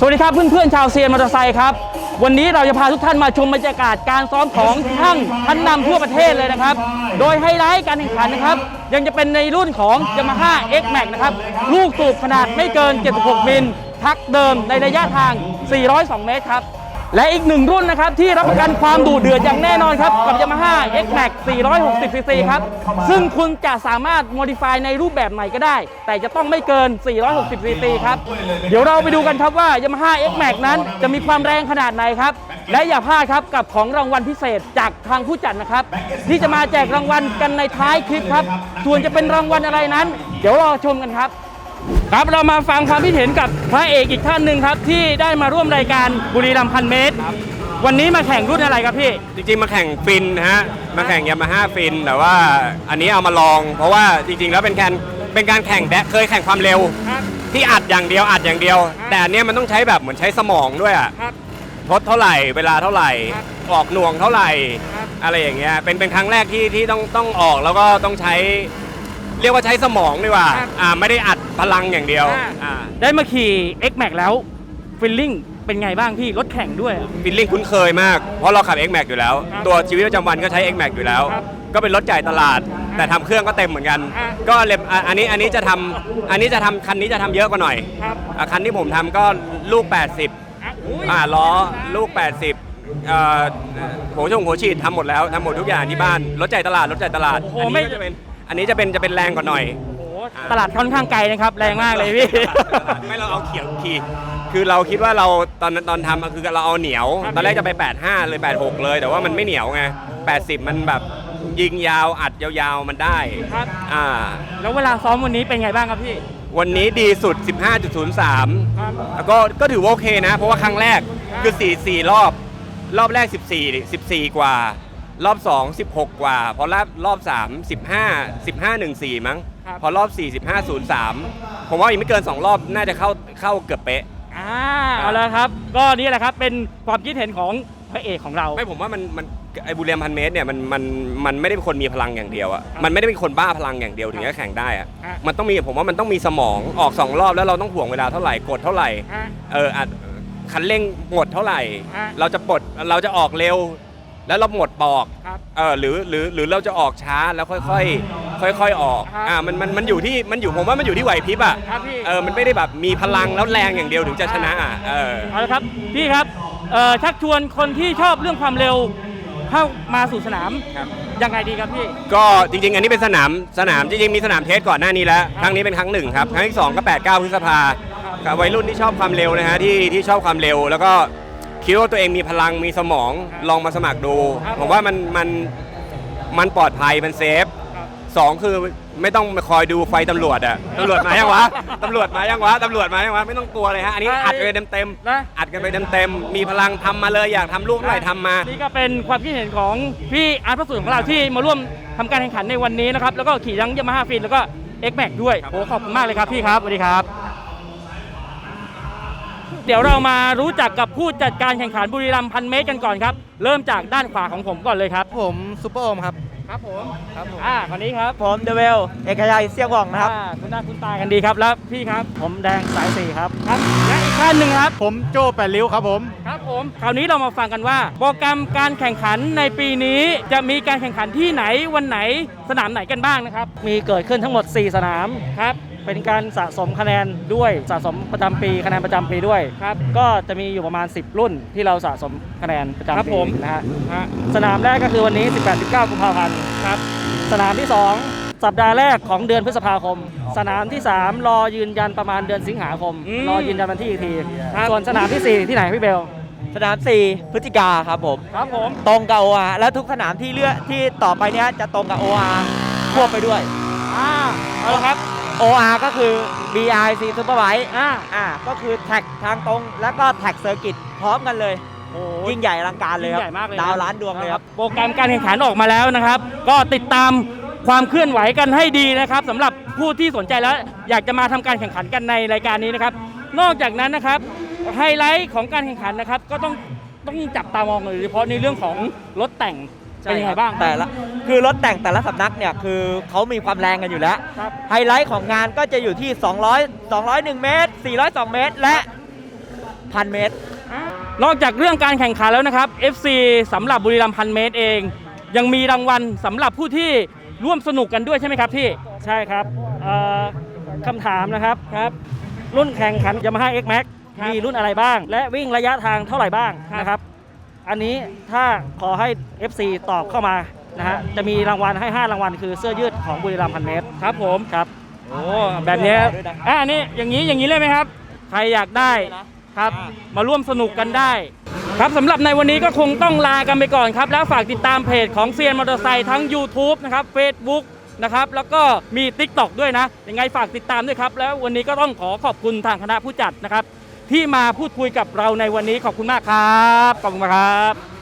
สวัสดีครับเพื่อนๆชาวเซียนมอเตอร์ไซค์ครับ วันนี้เราจะพาทุกท่านมาชมบรรยากาศการซ้อมของช่างชั้นนำทั่วประเทศเลยนะครับ โดยไฮไลท์การแข่งขันนะครับ ยังจะเป็นในรุ่นของ Yamaha X Max นะครับ ลูกสูบขนาดไม่เกิน 76 มิล ทักเดิมในระยะทาง 402 เมตรครับ และอีกหนึ่งรุ่นนะครับที่รับประกันความดุเดือดอย่างแน่นอนครับ กับ Yamaha X Max 460 cc ครับ ซึ่งคุณจะสามารถ modify ในรูปแบบไหนก็ได้ แต่จะต้องไม่เกิน 460 cc ครับ เดี๋ยวเราไปดูกันครับว่า Yamaha X Max นั้นจะมีความแรงขนาดไหนครับ และอย่าพลาดครับกับของรางวัลพิเศษจากทางผู้จัดนะครับ ที่จะมาแจกรางวัลกันในท้ายคลิปครับ ส่วนจะเป็นรางวัลอะไรนั้น เดี๋ยวรอชมกันครับ ครับเรามาฟังความคิดเห็นกับพระเอกอีกท่านหนึ่งครับ ที่ได้มาร่วมรายการบุรีรัมย์พันเมตร วันนี้มาแข่งรุ่นอะไรครับพี่ จริงๆ มาแข่งฟินนะฮะ มาแข่งยามาฮ่าฟิน แต่ว่าอันนี้เอามาลอง เพราะว่าจริงๆ แล้วเป็นการเป็นการแข่งแดะเคยแข่งความเร็ว ครับ ที่อัดอย่างเดียวอัดอย่างเดียวครับแต่อันเนี้ยมันต้องใช้แบบเหมือนใช้สมองด้วยอะครับ ทดเท่าไหร่เวลาเท่าไหร่ ครับออกหน่วงเท่าไหร่ ครับ อะไรอย่างเงี้ยเป็นเป็นครั้งแรกที่ที่ต้องต้องออกแล้วก็ต้องใช้ เรียกว่าใช้สมองดีกว่าครับอ่าไม่ได้อัดพลังอย่างเดียวอ่า อ่าได้มาขี่ X Max แล้วฟิลลิ่งเป็นไงบ้างพี่รถแข่งด้วยอะฟิลลิ่งคุ้นเคยมาก เพราะเราขับ X Max อยู่แล้ว ครับตัวชีวิตประจำวันก็ใช้ X Max อยู่แล้ว ครับก็เป็นรถจ่ายตลาด แต่ทำเครื่องก็เต็มเหมือนกัน อะก็เลยอะอันนี้อันนี้จะทำอันนี้จะทำคันนี้จะทำเยอะกว่าหน่อยครับอะคันที่ผมทำก็ลูก 80 อะอุ้ย อ่าล้อลูก 80เอ่อหัวชงหัวฉีดทำหมดแล้วทำหมดทุกอย่างที่บ้าน รถจ่ายตลาด รถจ่ายตลาดโอ้โหอันไม่นี้ก็จะเป็น อันนี้จะเป็นจะเป็นแรงกว่าหน่อย โอ้โหตลาดค่อนข้างไกลนะครับ แรงมากเลยพี่ ไม่เราเอาเขียวขี่คือเราคิดว่าเราตอนตอนทำอะคือเราเอาเหนียว ครับ ตอนแรกจะไป 85 เลย 86 เลย แต่ว่ามันไม่เหนียวไง 80 มันแบบยิงยาวอัดยาวๆมันได้ ครับ อ่า แล้วเวลาซ้อมวันนี้เป็นไงบ้างครับพี่ วันนี้ดีสุด 15.03 ครับ แล้วก็ก็ถือว่าโอเคนะ เพราะว่าครั้งแรกคือ 4 4 รอบ รอบแรก 14 14 กว่า รอบ 2 16 กว่า พอรอบรอบ 3 15 15 14 มั้ง ครับ พอรอบ 4 15 03 ผมว่าอีกไม่เกิน 2 รอบน่าจะเข้าเข้าเกือบเป๊ะ อ่าเอาละครับ ก็นี่แหละครับเป็นความคิดเห็นของพระเอกของเรา ไม่ผมว่ามันมันไอ้บูเรียมพันเมตรเนี่ยมันมันมันไม่ได้เป็นคนมีพลังอย่างเดียวอะครับมันไม่ได้เป็นคนบ้าพลังอย่างเดียวถึงจะแข่งได้อะฮะ มันต้องมีผมว่ามันต้องมีสมองออกสองรอบแล้วเราต้องห่วงเวลาเท่าไหร่กดเท่าไหร่ฮะ เอออัดคันเร่งหมดเท่าไหร่ ฮะ เราจะปลดเราจะออกเร็ว แล้วเราหมดปอกครับเออหรือหรือหรือเราจะออกช้าแล้วค่อยๆค่อย ๆออกครับอ่ามันมันมันอยู่ที่มันอยู่ผมว่ามันอยู่ที่ไหวพริบอะครับพี่ เออมันไม่ได้แบบมีพลังแล้วแรงอย่างเดียวถึงจะชนะอะเออ เอาละครับพี่ครับเอ่อชักชวนคนที่ชอบเรื่องความเร็วเข้ามาสู่สนามครับ ยังไงดีครับพี่ ก็จริงๆ อันนี้เป็นสนามสนามจริงๆมีสนามเทสก่อนหน้านี้แล้ว ครั้งนี้เป็นครั้งหนึ่งครับ ครั้งที่ 2 ก็ 8 9 พฤษภากับวัยรุ่นที่ชอบความเร็วนะฮะที่ที่ชอบความเร็ว แล้วก็ คิดว่าตัวเองมีพลังมีสมองครับลองมาสมัครดูครับ ผมว่ามันมันมันปลอดภัยมันเซฟครับสองคือไม่ต้องมาคอยดูไฟตำรวจอะตำรวจมายังวะตำรวจมายังวะตำรวจมายังวะไม่ต้องกลัวเลยฮะอันนี้ใช่อัดไปเต็มนะๆอัดกันไปเต็มๆมีพลังทำมาเลยอยากทำลูกเท่าไหร่ทำมา นี่ก็เป็นความคิดเห็นของพี่อาร์ตพระสุนของเราที่มาร่วมทำการแข่งขันในวันนี้นะครับ แล้วก็ขี่ทั้งยามาฮ่าฟินแล้วก็ X Max ด้วยโอ้ขอบคุณมากเลยครับพี่ครับสวัสดีครับ เดี๋ยวเรามารู้จักกับผู้จัดการแข่งขันบุรีรัมย์พันเมตรกันก่อนครับ เริ่มจากด้านขวาของผมก่อนเลยครับ ผมซูเปอร์โอมครับ ครับผม ครับผม อ่าคนนี้ครับผมเดเวลเอกชัยเสี่ยงหว่องนะครับ อ่าคุณหน้าคุณตากันดีครับ แล้วพี่ครับ ผมแดงสายสี่ครับ ครับและอีกท่านหนึ่งครับ ผมโจแปดริ้วครับผม ครับผม คราวนี้เรามาฟังกันว่า โปรแกรมการแข่งขันในปีนี้จะมีการแข่งขันที่ไหนวันไหนสนามไหนกันบ้างนะครับ มีเกิดขึ้นทั้งหมด 4 สนามครับ เป็นการสะสมคะแนนด้วยสะสมประจำปีคะแนนประจำปีด้วย ครับ ก็จะมีอยู่ประมาณ 10 รุ่นที่เราสะสมคะแนนประจำครับปีผมนะฮะสนามแรกก็คือวันนี้ 18-19 กุมภาพันธ์ ครับ สนามที่ 2 สัปดาห์แรกของเดือนพฤษภาคม สนามที่ 3 รอยืนยันประมาณเดือนสิงหาคม อืมรอยืนยันวันที่อีกทีส่วนสนามทีสี่ 4 ที่ไหนพี่เบล สนาม 4 พฤศจิกาครับผม ครับผม ตรงกับ OR แล้วทุกสนามที่เลือกที่ต่อไปเนี้ยจะตรงกับ OR ควบไปด้วย อ่าเอาละครับ OR ก็คือ BIC Superbike อ่าอ่าก็คือแท็กทางตรงแล้วก็แท็กเซอร์กิตพร้อมกันเลยโอ้ยิ่งใหญ่อลังการเลยครัยิ่งใหญ่มากเลยดาวล้านดวงเลยครับ โปรแกรมการแข่งขันออกมาแล้วนะครับ ก็ติดตามความเคลื่อนไหวกันให้ดีนะครับสำหรับผู้ที่สนใจแล้ว อยากจะมาทำการแข่งขันกันในรายการนี้นะครับ นอกจากนั้นนะครับไฮไลท์ของการแข่งขันนะครับ ก็ต้องต้องจับตามองโดยเฉพาะในเรื่องของรถแต่ง เป็นยังไงบ้างแต่ละคือรถแต่งแต่ละสำนักเนี่ยคือเขามีความแรงกันอยู่แล้ว ครับ ไฮไลท์ของงานก็จะอยู่ที่ 200 201 เมตร 402 เมตร และพันเมตร นอกจากเรื่องการแข่งขันแล้วนะครับ FC สำหรับบุรีรัมย์พันเมตรเอง ยังมีรางวัลสำหรับผู้ที่ร่วมสนุกกันด้วยใช่ไหมครับพี่ ใช่ครับเอ่อคำถามนะครับครับ รุ่นแข่งขัน Yamaha X Max มีรุ่นอะไรบ้าง และวิ่งระยะทางเท่าไหร่บ้างนะครับ อันนี้ถ้าขอให้ FC ตอบเข้ามานะฮะจะมีรางวัลให้ 5 รางวัล คือเสื้อยืดของบุรีรัมย์พันเมตรครับผมครับโอ้แบบเนี้ยอะอันนี้อย่างนี้อย่างนี้เลยไหมครับ ใครอยากได้ครับมาร่วมสนุกกันได้ ครับสำหรับในวันนี้ก็คงต้องลากันไปก่อนครับ แล้วฝากติดตามเพจของเซียนมอเตอร์ไซค์ทั้ง YouTube นะครับ Facebook นะครับแล้วก็มี TikTok ด้วยนะ ยังไงฝากติดตามด้วยครับ แล้ววันนี้ก็ต้องขอขอบคุณทางคณะผู้จัดนะครับ ที่มาพูดคุยกับเราในวันนี้ขอบคุณมากครับ ขอบคุณมากครับ